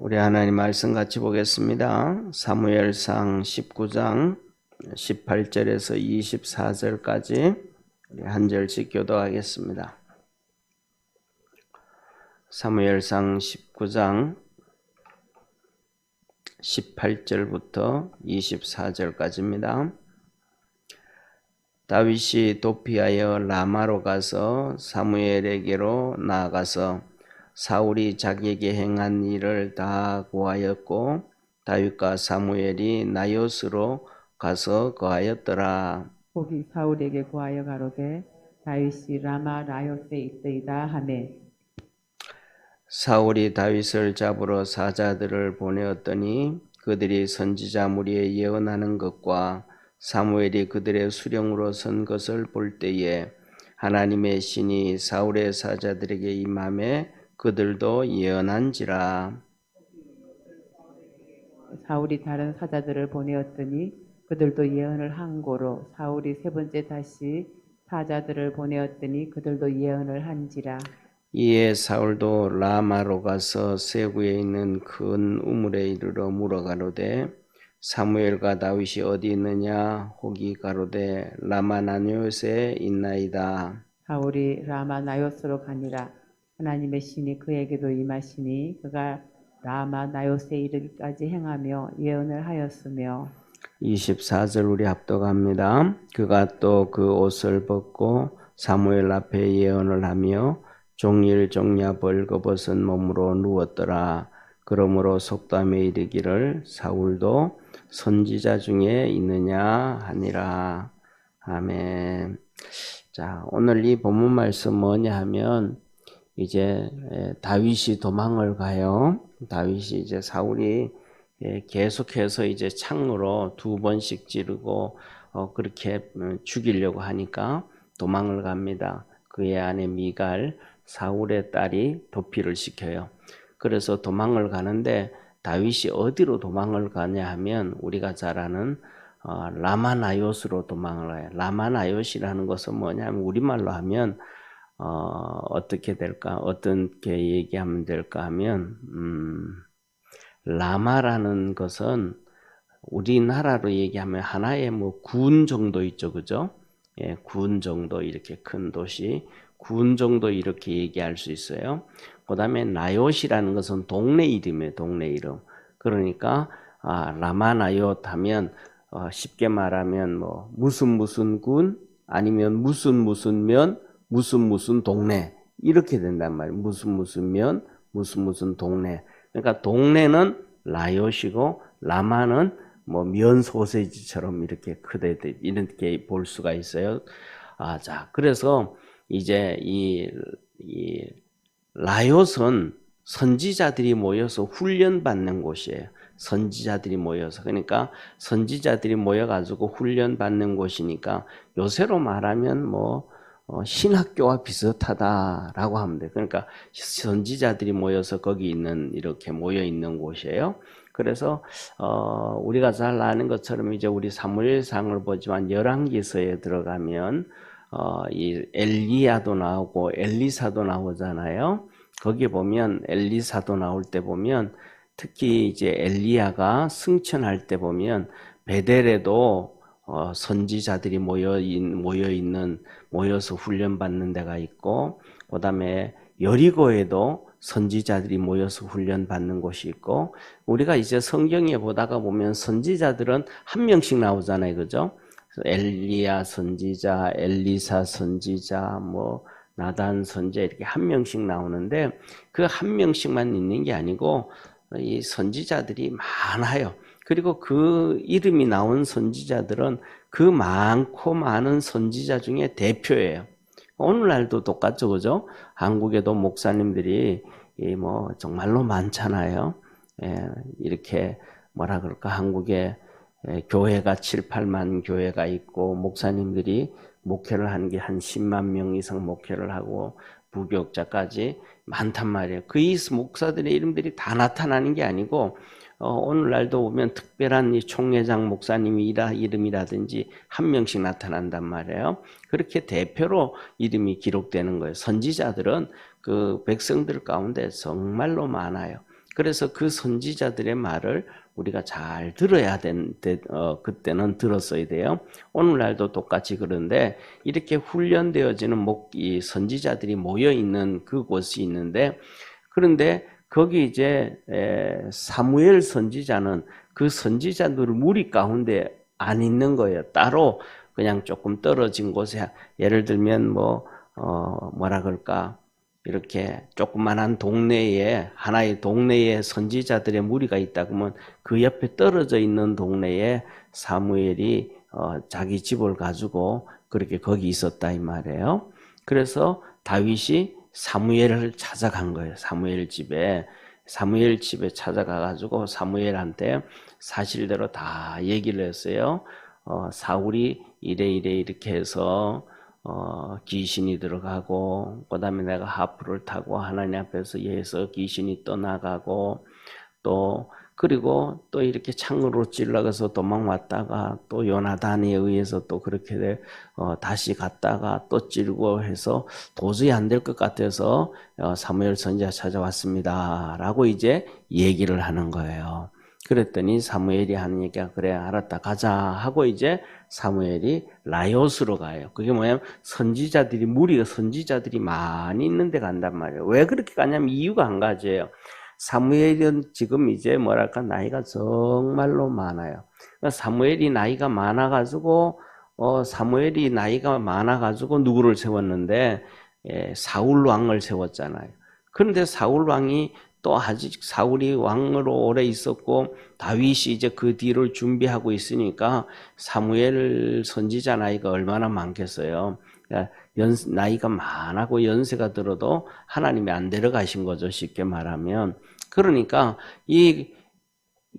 우리 하나님 말씀 같이 보겠습니다. 사무엘상 19장 18절에서 24절까지 우리 한 절씩 교도하겠습니다. 사무엘상 19장 18절부터 24절까지입니다. 다윗이 도피하여 라마로 가서 사무엘에게로 나아가서 사울이 자기에게 행한 일을 다 고하였고 다윗과 사무엘이 나요스로 가서 거하였더라. 거기 사울에게 구하여 가로되 다윗이 라마 라요스에 있으이다 하매 사울이 다윗을 잡으러 사자들을 보내었더니 그들이 선지자 무리에 예언하는 것과 사무엘이 그들의 수령으로 선 것을 볼 때에 하나님의 신이 사울의 사자들에게 임함에 그들도 예언한지라. 사울이 다른 사자들을 보내었더니 그들도 예언을 한 고로 사울이 세 번째 다시 사자들을 보내었더니 그들도 예언을 한지라 이에 사울도 라마로 가서 세구에 있는 큰 우물에 이르러 물어가로되 사무엘과 다윗이 어디 있느냐 혹이 가로되 라마나뇨스에 있나이다. 사울이 라마 나요스로 가니라 하나님의 신이 그에게도 임하시니 그가 라마 나요스에 이르기까지 행하며 예언을 하였으며 24절 우리 합독합니다. 그가 또 그 옷을 벗고 사무엘 앞에 예언을 하며 종일 종야 벌거벗은 몸으로 누웠더라. 그러므로 속담에 이르기를 사울도 선지자 중에 있느냐 하니라. 아멘. 자, 오늘 이 본문 말씀 뭐냐 하면 이제 에, 다윗이 도망을 가요. 다윗이 이제 사울이 예, 계속해서 이제 창으로 두 번씩 찌르고 어, 그렇게 음, 죽이려고 하니까 도망을 갑니다. 그의 아내 미갈 사울의 딸이 도피를 시켜요. 그래서 도망을 가는데 다윗이 어디로 도망을 가냐 하면 우리가 잘 아는 어, 라마나요스로 도망을 가요. 라마나요시라는 것은 뭐냐면 우리말로 하면 어, 어떻게 될까? 어떻게 얘기하면 될까 하면 음, 라마라는 것은 우리나라로 얘기하면 하나의 뭐 군 정도 있죠, 그죠? 예, 군 정도 이렇게 큰 도시, 군 정도 이렇게 얘기할 수 있어요. 그 다음에 나요시라는 것은 동네 이름이에요, 동네 이름. 그러니까 아, 라마나요트 하면 어, 쉽게 말하면 뭐 무슨 무슨 군 아니면 무슨 무슨 면 무슨 무슨 동네 이렇게 된단 말이에요. 무슨 무슨 면 무슨 무슨 동네. 그러니까 동네는 라요시고 라마는 뭐 면 소세지처럼 이렇게 크대 이렇게 볼 수가 있어요. 아, 자, 그래서 이제 이, 이 라요스는 선지자들이 모여서 훈련 받는 곳이에요. 선지자들이 모여서 그러니까 선지자들이 모여가지고 훈련 받는 곳이니까 요새로 말하면 뭐 어, 신학교와 비슷하다라고 하면 돼. 그러니까 선지자들이 모여서 거기 있는 이렇게 모여 있는 곳이에요. 그래서 어, 우리가 잘 아는 것처럼 이제 우리 사무엘상을 보지만 열왕기서에 들어가면 어, 이 엘리야도 나오고 엘리사도 나오잖아요. 거기 보면 엘리사도 나올 때 보면 특히 이제 엘리야가 승천할 때 보면 베델에도 어, 선지자들이 모여, 있, 모여 있는 모여서 훈련 받는 데가 있고 그다음에 여리고에도 선지자들이 모여서 훈련 받는 곳이 있고 우리가 이제 성경에 보다가 보면 선지자들은 한 명씩 나오잖아요, 그죠? 엘리야 선지자, 엘리사 선지자, 뭐 나단 선지자 이렇게 한 명씩 나오는데 그 한 명씩만 있는 게 아니고 이 선지자들이 많아요. 그리고 그 이름이 나온 선지자들은 그 많고 많은 선지자 중에 대표예요. 오늘날도 똑같죠, 그죠? 한국에도 목사님들이 뭐 정말로 많잖아요. 예, 이렇게 뭐라 그럴까 한국에 교회가 7, 8만 교회가 있고 목사님들이 목회를 하는 게한 10만 명 이상 목회를 하고 부교육자까지 많단 말이에요. 그이 목사들의 이름들이 다 나타나는 게 아니고 어, 오늘날도 보면 특별한 이 총회장 목사님이 라 이름이라든지 한 명씩 나타난단 말이에요. 그렇게 대표로 이름이 기록되는 거예요. 선지자들은 그 백성들 가운데 정말로 많아요. 그래서 그 선지자들의 말을 우리가 잘 들어야 된, 되- 어, 그때는 들었어야 돼요. 오늘날도 똑같이 그런데 이렇게 훈련되어지는 목, 이 선지자들이 모여 있는 그곳이 있는데 그런데 거기 이제 에, 사무엘 선지자는 그 선지자들 무리 가운데 안 있는 거예요. 따로 그냥 조금 떨어진 곳에 예를 들면 뭐 어, 뭐라 그럴까 이렇게 조그만한 동네에 하나의 동네에 선지자들의 무리가 있다 그러면 그 옆에 떨어져 있는 동네에 사무엘이 어, 자기 집을 가지고 그렇게 거기 있었다 이 말이에요. 그래서 다윗이 사무엘을 찾아간 거예요. 사무엘 집에 사무엘 집에 찾아가 가지고 사무엘한테 사실대로 다 얘기를 했어요. 어, 사울이 이래 이래 이렇게 해서 어, 귀신이 들어가고 그다음에 내가 하프를 타고 하나님 앞에서 예서 귀신이 떠나가고 또 그리고 또 이렇게 창으로 찔러가서 도망 왔다가 또 요나단에 의해서 또 그렇게 돼, 어, 다시 갔다가 또 찌르고 해서 도저히 안 될 것 같아서 어, 사무엘 선지자 찾아왔습니다 라고 이제 얘기를 하는 거예요. 그랬더니 사무엘이 하는 얘기가 그래 알았다 가자 하고 이제 사무엘이 라요스로 가요. 그게 뭐냐면 선지자들이 무리가 선지자들이 많이 있는 데 간단 말이에요. 왜 그렇게 가냐면 이유가 한 가지예요. 사무엘은 지금 이제 뭐랄까 나이가 정말로 많아요. 그러니까 사무엘이 나이가 많아가지고 어 사무엘이 나이가 많아가지고 누구를 세웠는데 예, 사울 왕을 세웠잖아요. 그런데 사울 왕이 또 아직 사울이 왕으로 오래 있었고 다윗이 이제 그 뒤를 준비하고 있으니까 사무엘 선지자 나이가 얼마나 많겠어요. 그러니까 연, 나이가 많고 연세가 들어도 하나님이 안 데려가신 거죠. 쉽게 말하면. 그러니까 이,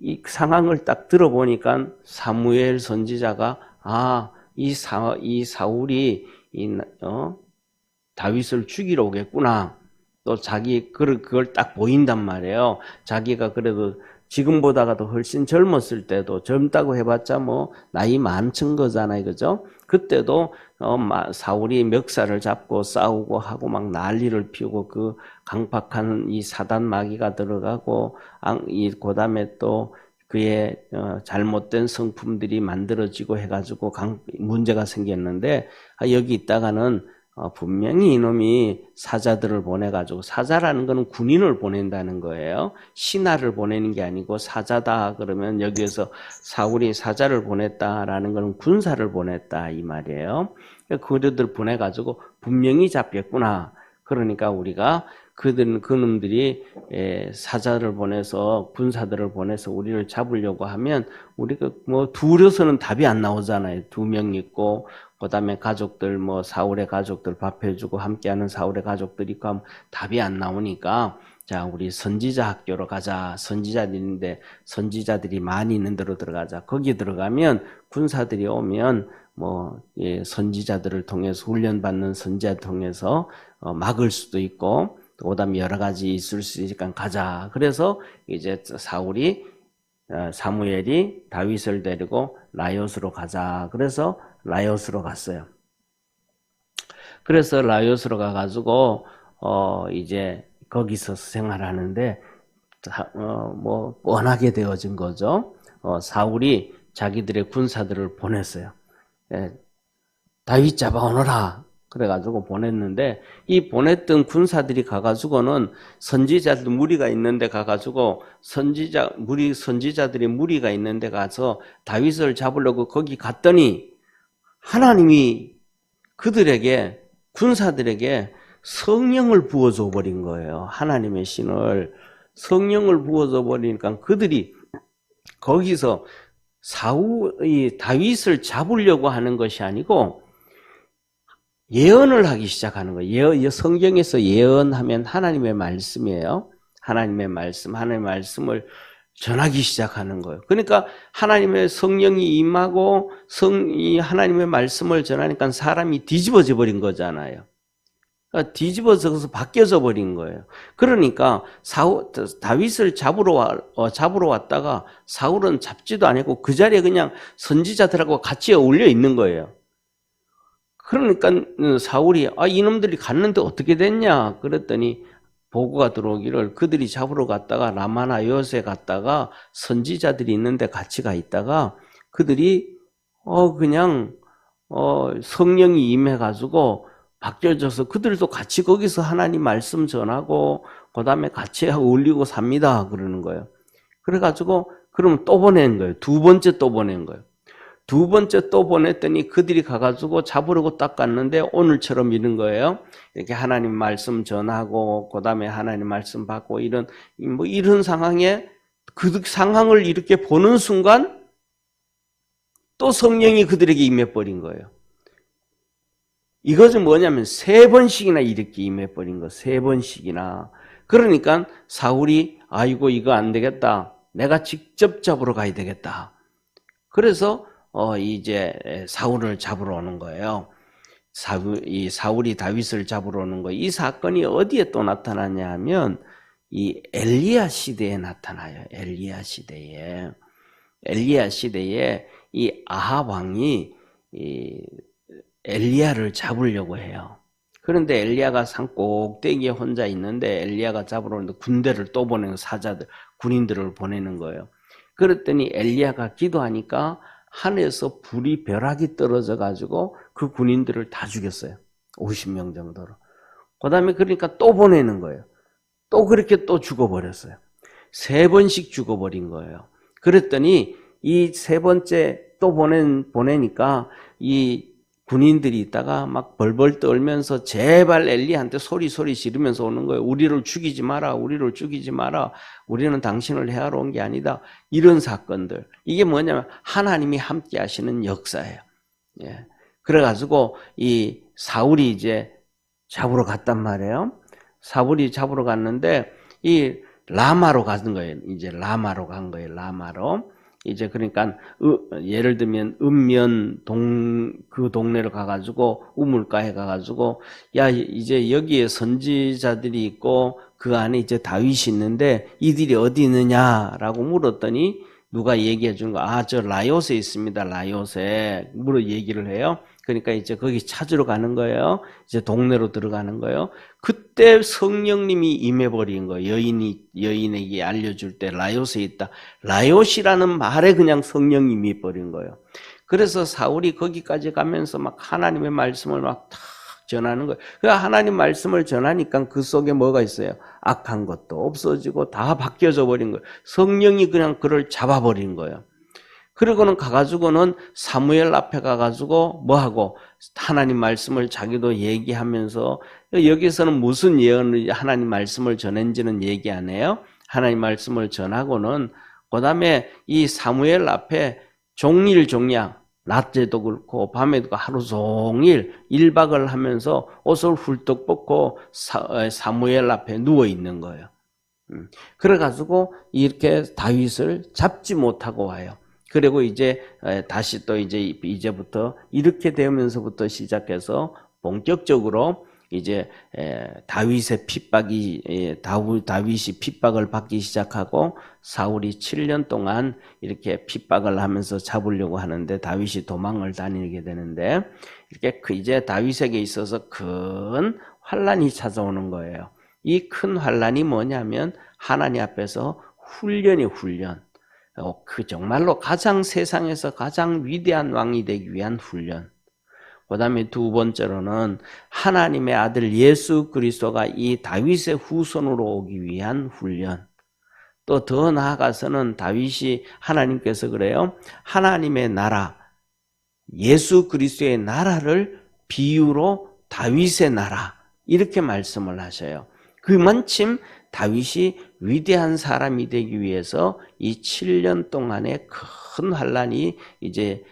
이 상황을 딱 들어보니까 사무엘 선지자가 아, 이 사, 이 사울이 이, 어, 다윗을 죽이러 오겠구나. 또 자기 그걸 그걸 딱 보인단 말이에요. 자기가 그래도 지금보다가도 훨씬 젊었을 때도 젊다고 해봤자 뭐 나이 많은 거잖아요, 그죠? 그때도 어, 마- 사울이 멱살을 잡고 싸우고 하고 막 난리를 피우고 그 강팍한 이 사단 마귀가 들어가고 앙- 이 그다음에 또 그의 어, 잘못된 성품들이 만들어지고 해가지고 강, 문제가 생겼는데 아, 여기 있다가는 어, 분명히 이놈이 사자들을 보내가지고 사자라는 거는 군인을 보낸다는 거예요. 신하를 보내는 게 아니고 사자다 그러면 여기에서 사울이 사자를 보냈다라는 거는 군사를 보냈다 이 말이에요. 그들을 보내가지고 분명히 잡겠구나. 그러니까 우리가 그들 그놈들이 에, 사자를 보내서 군사들을 보내서 우리를 잡으려고 하면 우리가 뭐 둘여서는 답이 안 나오잖아요. 두 명 있고 그다음에 가족들 뭐 사울의 가족들 밥 해주고 함께하는 사울의 가족들이 하면 답이 안 나오니까 자 우리 선지자 학교로 가자 선지자들인데 선지자들이 많이 있는 데로 들어가자 거기 들어가면 군사들이 오면 뭐 예, 선지자들을 통해서 훈련받는 선지자 통해서 어, 막을 수도 있고 또 그다음에 여러 가지 있을 수 있으니까 가자 그래서 이제 사울이 어, 사무엘이 다윗을 데리고 라이옷으로 가자 그래서 라이옷으로 갔어요. 그래서 라이옷으로 가가지고 어 이제 거기서 생활하는데 다- 어, 뭐 뻔하게 되어진 거죠. 어, 사울이 자기들의 군사들을 보냈어요. 예, 다윗 잡아오너라. 그래가지고 보냈는데 이 보냈던 군사들이 가가지고는 선지자들 무리가 있는데 가가지고 선지자 무리 선지자들이 무리가 있는데 가서 다윗을 잡으려고 거기 갔더니 하나님이 그들에게 군사들에게 성령을 부어줘 버린 거예요. 하나님의 신을 성령을 부어줘 버리니까 그들이 거기서 사울이 다윗을 잡으려고 하는 것이 아니고 예언을 하기 시작하는 거예요. 예- 성경에서 예언하면 하나님의 말씀이에요. 하나님의 말씀, 하나님의 말씀을 전하기 시작하는 거예요. 그러니까 하나님의 성령이 임하고 성, 이 하나님의 말씀을 전하니까 사람이 뒤집어져 버린 거잖아요. 그러니까 뒤집어져서 바뀌어져 버린 거예요. 그러니까 사울, 다윗을 잡으러 와, 어, 잡으러 왔다가 사울은 잡지도 않고 그 자리에 그냥 선지자들하고 같이 어울려 있는 거예요. 그러니까 사울이 아 이놈들이 갔는데 어떻게 됐냐 그랬더니 보고가 들어오기를 그들이 잡으러 갔다가 라마나 요새 갔다가 선지자들이 있는데 같이 가 있다가 그들이 어 그냥 어 성령이 임해 가지고 바뀌어져서 그들도 같이 거기서 하나님 말씀 전하고 그다음에 같이 어울리고 삽니다 그러는 거예요. 그래 가지고 그러면 또 보낸 거예요. 두 번째 또 보낸 거예요. 두 번째 또 보냈더니 그들이 가가지고 잡으려고 딱 갔는데 오늘처럼 이런 거예요. 이렇게 하나님 말씀 전하고 그 다음에 하나님 말씀 받고 이런 뭐 이런 상황에 그 상황을 이렇게 보는 순간 또 성령이 그들에게 임해 버린 거예요. 이것은 뭐냐면 세 번씩이나 이렇게 임해 버린 거. 세 번씩이나. 그러니까 사울이 아이고 이거 안 되겠다. 내가 직접 잡으러 가야 되겠다. 그래서 어 이제 사울을 잡으러 오는 거예요. 사울, 이 사울이 다윗을 잡으러 오는 거. 이 사건이 어디에 또 나타나냐 하면 이 엘리야 시대에 나타나요. 엘리야 시대에. 엘리야 시대에 이 아합 왕이 이 엘리야를 잡으려고 해요. 그런데 엘리야가 산 꼭대기에 혼자 있는데 엘리야가 잡으러 오는데 군대를 또 보내는 사자들, 군인들을 보내는 거예요. 그랬더니 엘리야가 기도하니까 하늘에서 불이 벼락이 떨어져 가지고 그 군인들을 다 죽였어요. 50명 정도로. 그 다음에 그러니까 또 보내는 거예요. 또 그렇게 또 죽어버렸어요. 세 번씩 죽어버린 거예요. 그랬더니 이 세 번째 또 보낸 보내니까 이 군인들이 있다가 막 벌벌 떨면서 제발 엘리한테 소리 소리 지르면서 오는 거예요. 우리를 죽이지 마라. 우리를 죽이지 마라. 우리는 당신을 해하러 온 게 아니다. 이런 사건들. 이게 뭐냐면 하나님이 함께 하시는 역사예요. 예. 그래 가지고 이 사울이 이제 잡으러 갔단 말이에요. 사울이 잡으러 갔는데 이 라마로 가는 거예요. 이제 라마로 간 거예요. 라마로. 이제 그러니까 으- 예를 들면 읍면 동 그 동네를 가가지고 우물가에 가가지고 야 이제 여기에 선지자들이 있고 그 안에 이제 다윗이 있는데 이들이 어디 있느냐라고 물었더니 누가 얘기해 준 거, 아, 저 라요스에 있습니다. 라요스에. 물어 얘기를 해요. 그러니까 이제 거기 찾으러 가는 거예요. 이제 동네로 들어가는 거예요. 그때 성령님이 임해버린 거예요. 여인이, 여인에게 알려줄 때 라요스에 있다. 라요시라는 말에 그냥 성령이 임해버린 거예요. 그래서 사울이 거기까지 가면서 막 하나님의 말씀을 막탁 전하는 거예요. 그 하나님 말씀을 전하니까 그 속에 뭐가 있어요? 악한 것도 없어지고 다 바뀌어져 버린 거예요. 성령이 그냥 그를 잡아버린 거예요. 그리고는 가가지고는 사무엘 앞에 가가지고 뭐하고 하나님 말씀을 자기도 얘기하면서 여기서는 무슨 예언을 하나님 말씀을 전했는지는 얘기 안 해요. 하나님 말씀을 전하고는 그 다음에 이 사무엘 앞에 종일 종량 낮에도 그렇고 밤에도 하루 종일 일박을 하면서 옷을 훌떡 벗고 사, 사무엘 앞에 누워 있는 거예요. 음. 그래가지고 이렇게 다윗을 잡지 못하고 와요. 그리고 이제 에, 다시 또 이제 이제부터 이렇게 되면서부터 시작해서 본격적으로 이제 에, 다윗의 핍박이 다윗이 핍박을 받기 시작하고 사울이 7년 동안 이렇게 핍박을 하면서 잡으려고 하는데 다윗이 도망을 다니게 되는데 이렇게 그 이제 다윗에게 있어서 큰 환란이 찾아오는 거예요. 이 큰 환란이 뭐냐면 하나님 앞에서 훈련이 훈련. 어, 그 정말로 가장 세상에서 가장 위대한 왕이 되기 위한 훈련. 그 다음에 두 번째로는 하나님의 아들 예수 그리스도가 이 다윗의 후손으로 오기 위한 훈련. 또 더 나아가서는 다윗이 하나님께서 그래요. 하나님의 나라, 예수 그리스도의 나라를 비유로 다윗의 나라. 이렇게 말씀을 하셔요. 그만큼 다윗이 위대한 사람이 되기 위해서 이 7년 동안의 큰 환란이 이제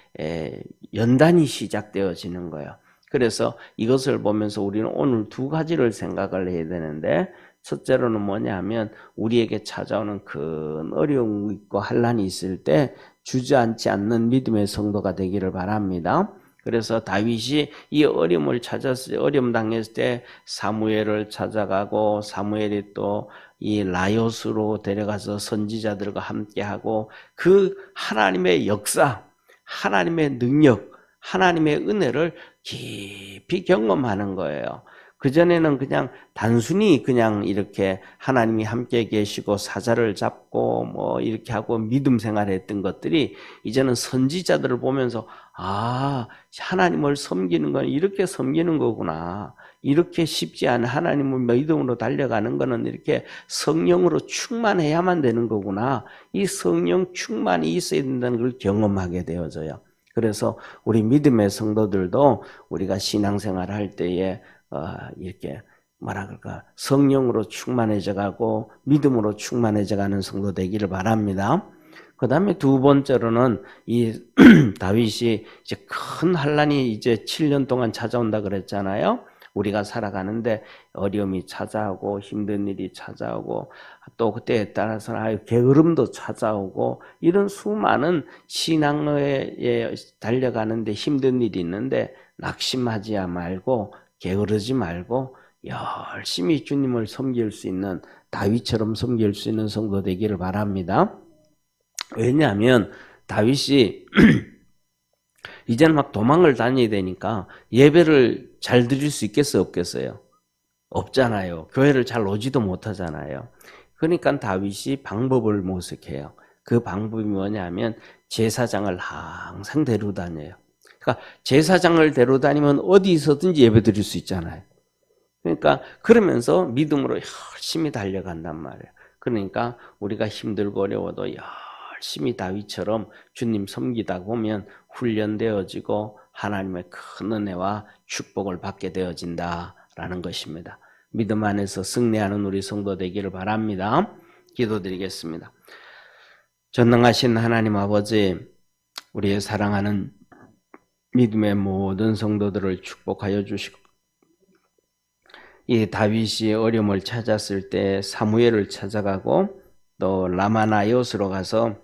연단이 시작되어지는 거예요. 그래서 이것을 보면서 우리는 오늘 두 가지를 생각을 해야 되는데 첫째로는 뭐냐 하면 우리에게 찾아오는 큰 어려움이 있고 환란이 있을 때 주저앉지 않는 믿음의 성도가 되기를 바랍니다. 그래서 다윗이 이 어려움을 찾았을 어려움 당했을 때 사무엘을 찾아가고 사무엘이 또 이 라요스로 데려가서 선지자들과 함께하고 그 하나님의 역사, 하나님의 능력, 하나님의 은혜를 깊이 경험하는 거예요. 그전에는 그냥 단순히 그냥 이렇게 하나님이 함께 계시고 사자를 잡고 뭐 이렇게 하고 믿음 생활했던 것들이 이제는 선지자들을 보면서 아, 하나님을 섬기는 건 이렇게 섬기는 거구나. 이렇게 쉽지 않은 하나님을 믿음으로 달려가는 거는 이렇게 성령으로 충만해야만 되는 거구나. 이 성령 충만이 있어야 된다는 걸 경험하게 되어져요. 그래서 우리 믿음의 성도들도 우리가 신앙생활 할 때에 어, 이렇게 뭐라 그럴까 성령으로 충만해져 가고 믿음으로 충만해져 가는 성도 되기를 바랍니다. 그 다음에 두 번째로는 이 다윗이 이제 큰 환란이 이제 7년 동안 찾아온다 그랬잖아요. 우리가 살아가는데 어려움이 찾아오고 힘든 일이 찾아오고 또 그때에 따라서는 아유 게으름도 찾아오고 이런 수많은 신앙에 달려가는데 힘든 일이 있는데 낙심하지 말고 게으르지 말고 열심히 주님을 섬길 수 있는 다윗처럼 섬길 수 있는 성도 되기를 바랍니다. 왜냐하면 다윗이 이제는 막 도망을 다녀야 되니까 예배를 잘 드릴 수 있겠어요, 없겠어요? 없잖아요. 교회를 잘 오지도 못하잖아요. 그러니까 다윗이 방법을 모색해요. 그 방법이 뭐냐면 제사장을 항상 데리고 다녀요. 그러니까 제사장을 데리고 다니면 어디서든지 예배 드릴 수 있잖아요. 그러니까 그러면서 믿음으로 열심히 달려간단 말이에요. 그러니까 우리가 힘들고 어려워도 열심히 다윗처럼 주님 섬기다 보면 훈련되어지고 하나님의 큰 은혜와 축복을 받게 되어진다라는 것입니다. 믿음 안에서 승리하는 우리 성도 되기를 바랍니다. 기도드리겠습니다. 전능하신 하나님 아버지, 우리의 사랑하는 믿음의 모든 성도들을 축복하여 주시고 이 다윗이 어려움을 찾았을 때 사무엘을 찾아가고 또 라마나이옷으로 가서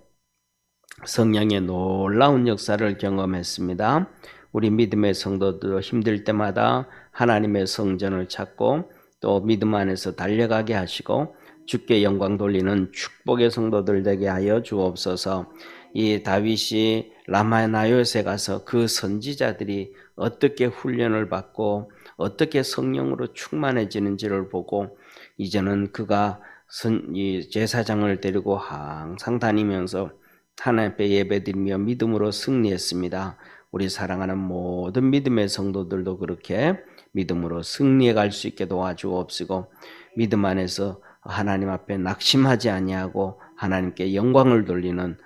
성령의 놀라운 역사를 경험했습니다. 우리 믿음의 성도들 힘들 때마다 하나님의 성전을 찾고 또 믿음 안에서 달려가게 하시고 주께 영광 돌리는 축복의 성도들 되게 하여 주옵소서. 이 다윗이 라마나요에 가서 그 선지자들이 어떻게 훈련을 받고 어떻게 성령으로 충만해지는지를 보고 이제는 그가 선, 이 제사장을 데리고 항상 다니면서 하나님 앞에 예배드리며 믿음으로 승리했습니다. 우리 사랑하는 모든 믿음의 성도들도 그렇게 믿음으로 승리해 갈 수 있게 도와주옵시고 믿음 안에서 하나님 앞에 낙심하지 아니하고 하나님께 영광을 돌리는 축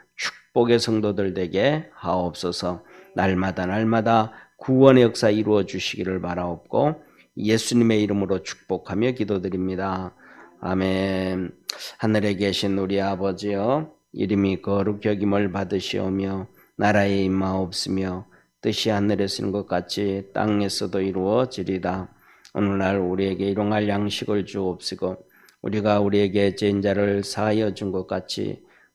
복의 성도들 되게 하옵소서. 날마다 날마다 구원의 역사 이루어 주시기를 바라옵고 예수님의 이름으로 축복하며 기도드립니다. 아멘. 하늘에 계신 우리 아버지여 이름이 거룩 여김을 받으시오며 나라의 임하옵으며 뜻이 하늘에 쓰는 것 같이 땅에서도 이루어지리다. 오늘날 우리에게 일용할 양식을 주옵시고 우리가 우리에게 죄인 자를 사하여 준 것 같이